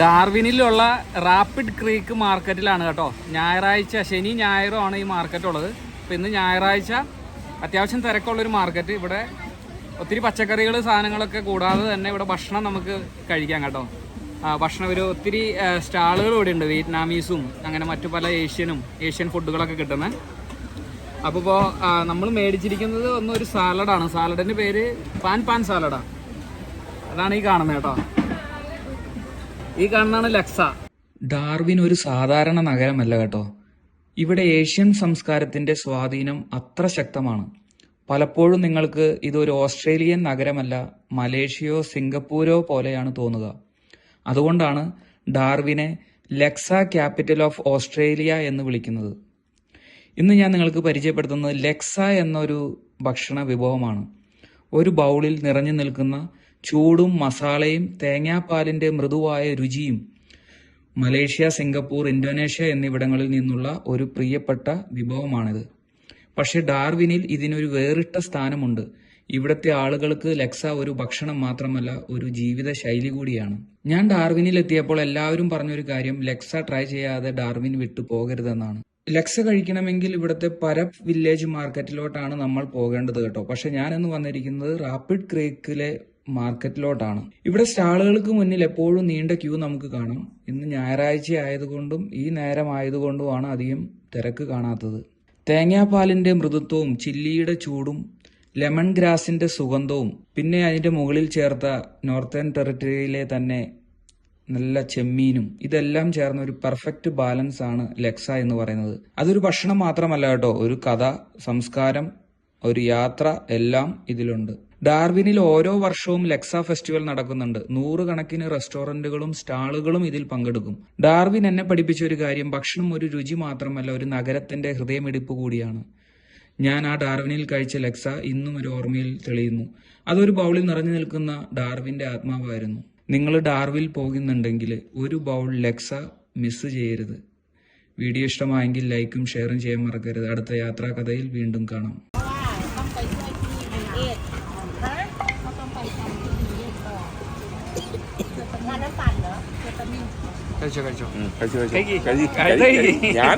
ഡാർവിനിലുള്ള rapid creek മാർക്കറ്റിലാണ് കേട്ടോ. ഞായറാഴ്ച ശനി ഞായറും ആണ് ഈ മാർക്കറ്റ് ഉള്ളത്. അപ്പോൾ ഇന്ന് ഞായറാഴ്ച അത്യാവശ്യം തിരക്കുള്ളൊരു മാർക്കറ്റ് ഇവിടെ ഒത്തിരി പച്ചക്കറികൾ സാധനങ്ങളൊക്കെ കൂടാതെ തന്നെ ഇവിടെ ഭക്ഷണം നമുക്ക് കഴിക്കാം കേട്ടോ. ഭക്ഷണം ഒരു ഒത്തിരി സ്റ്റാളുകൾ ഇവിടെ ഉണ്ട്. വിയറ്റ്നാമീസും അങ്ങനെ മറ്റു പല ഏഷ്യനും ഏഷ്യൻ ഫുഡുകളൊക്കെ കിട്ടുന്നത് അപ്പോൾ ഇപ്പോൾ നമ്മൾ മേടിച്ചിരിക്കുന്നത് ഒന്നൊരു സാലഡാണ്. സാലഡിന്റെ പേര് പാൻ പാൻ സാലഡാണ് അതാണ് ഈ കാണുന്നത് കേട്ടോ. ഈ കാണുന്നതാണ് ലക്സ. ഡാർവിൻ ഒരു സാധാരണ നഗരമല്ല കേട്ടോ. ഇവിടെ ഏഷ്യൻ സംസ്കാരത്തിന്റെ സ്വാധീനം അത്ര ശക്തമാണ്. പലപ്പോഴും നിങ്ങൾക്ക് ഇതൊരു ഓസ്ട്രേലിയൻ നഗരമല്ല മലേഷ്യയോ സിംഗപ്പൂരോ പോലെയാണ് തോന്നുക. അതുകൊണ്ടാണ് ഡാർവിനെ ലെക്സ ക്യാപിറ്റൽ ഓഫ് ഓസ്ട്രേലിയ എന്ന് വിളിക്കുന്നത്. ഇന്ന് ഞാൻ നിങ്ങൾക്ക് പരിചയപ്പെടുത്തുന്നത് ലെക്സ എന്നൊരു ഭക്ഷണ വിഭവമാണ്. ഒരു ബൗളിൽ നിറഞ്ഞു നിൽക്കുന്ന ചൂടും മസാലയും തേങ്ങാപ്പാലിന്റെ മൃദുവായ രുചിയും മലേഷ്യ സിംഗപ്പൂർ ഇന്തോനേഷ്യ എന്നിവിടങ്ങളിൽ നിന്നുള്ള ഒരു പ്രിയപ്പെട്ട വിഭവമാണിത്. പക്ഷെ ഡാർവിനിൽ ഇതിനൊരു വേറിട്ട സ്ഥാനമുണ്ട്. ഇവിടുത്തെ ആളുകൾക്ക് ലക്സ ഒരു ഭക്ഷണം മാത്രമല്ല ഒരു ജീവിത ശൈലി കൂടിയാണ്. ഞാൻ ഡാർവിനിൽ എത്തിയപ്പോൾ എല്ലാവരും പറഞ്ഞൊരു കാര്യം ലക്സ ട്രൈ ചെയ്യാതെ ഡാർവിൻ വിട്ടു പോകരുതെന്നാണ്. ലക്സ കഴിക്കണമെങ്കിൽ ഇവിടുത്തെ പരപ് വില്ലേജ് മാർക്കറ്റിലോട്ടാണ് നമ്മൾ പോകേണ്ടത് കേട്ടോ. പക്ഷെ ഞാനെന്ന് വന്നിരിക്കുന്നത് റാപ്പിഡ് ക്രീക്കിലെ മാർക്കറ്റിലോട്ടാണ്. ഇവിടെ സ്റ്റാളുകൾക്ക് മുന്നിൽ എപ്പോഴും നീണ്ട ക്യൂ നമുക്ക് കാണാം. ഇന്ന് ഞായറാഴ്ച ആയതുകൊണ്ടും ഈ നേരം ആയതുകൊണ്ടുമാണ് അധികം തിരക്ക് കാണാത്തത്. തേങ്ങാപ്പാലിന്റെ മൃദുത്വവും ചില്ലിയുടെ ചൂടും ലെമൺ ഗ്രാസിന്റെ സുഗന്ധവും പിന്നെ അതിന്റെ മുകളിൽ ചേർത്ത നോർത്തേൺ ടെറിട്ടറിയിലെ തന്നെ നല്ല ചെമ്മീനും ഇതെല്ലാം ചേർന്ന ഒരു പെർഫെക്റ്റ് ബാലൻസ് ആണ് ലെക്സ എന്ന് പറയുന്നത്. അതൊരു ഭക്ഷണം മാത്രമല്ല കേട്ടോ ഒരു കഥ സംസ്കാരം ഒരു യാത്ര എല്ലാം ഇതിലുണ്ട്. ഡാർവിനിൽ ഓരോ വർഷവും ലെക്സ ഫെസ്റ്റിവൽ നടക്കുന്നുണ്ട്. നൂറുകണക്കിന് റെസ്റ്റോറന്റുകളും സ്റ്റാളുകളും ഇതിൽ പങ്കെടുക്കും. ഡാർവിൻ എന്നെ പഠിപ്പിച്ച ഒരു കാര്യം ഭക്ഷണം ഒരു രുചി മാത്രമല്ല ഒരു നഗരത്തിന്റെ ഹൃദയമിടിപ്പ് കൂടിയാണ്. ഞാൻ ആ ഡാർവിനിൽ കഴിച്ച ലെക്സ ഇന്നും ഒരു ഓർമ്മയിൽ തെളിയുന്നു. അതൊരു ബൗളിൽ നിറഞ്ഞു നിൽക്കുന്ന ഡാർവിന്റെ ആത്മാവായിരുന്നു. നിങ്ങൾ ഡാർവിൽ പോകുന്നുണ്ടെങ്കിൽ ഒരു ബൗൾ ലെക്സ മിസ് ചെയ്യരുത്. വീഡിയോ ഇഷ്ടമായെങ്കിൽ ലൈക്കും ഷെയറും ചെയ്യാൻ മറക്കരുത്. അടുത്ത യാത്രാ കഥയിൽ വീണ്ടും കാണാം. കഴിച്ചോ കഴിച്ചോ കഴിച്ചോ കഴിച്ചോ കഴിച്ചോ ഞാൻ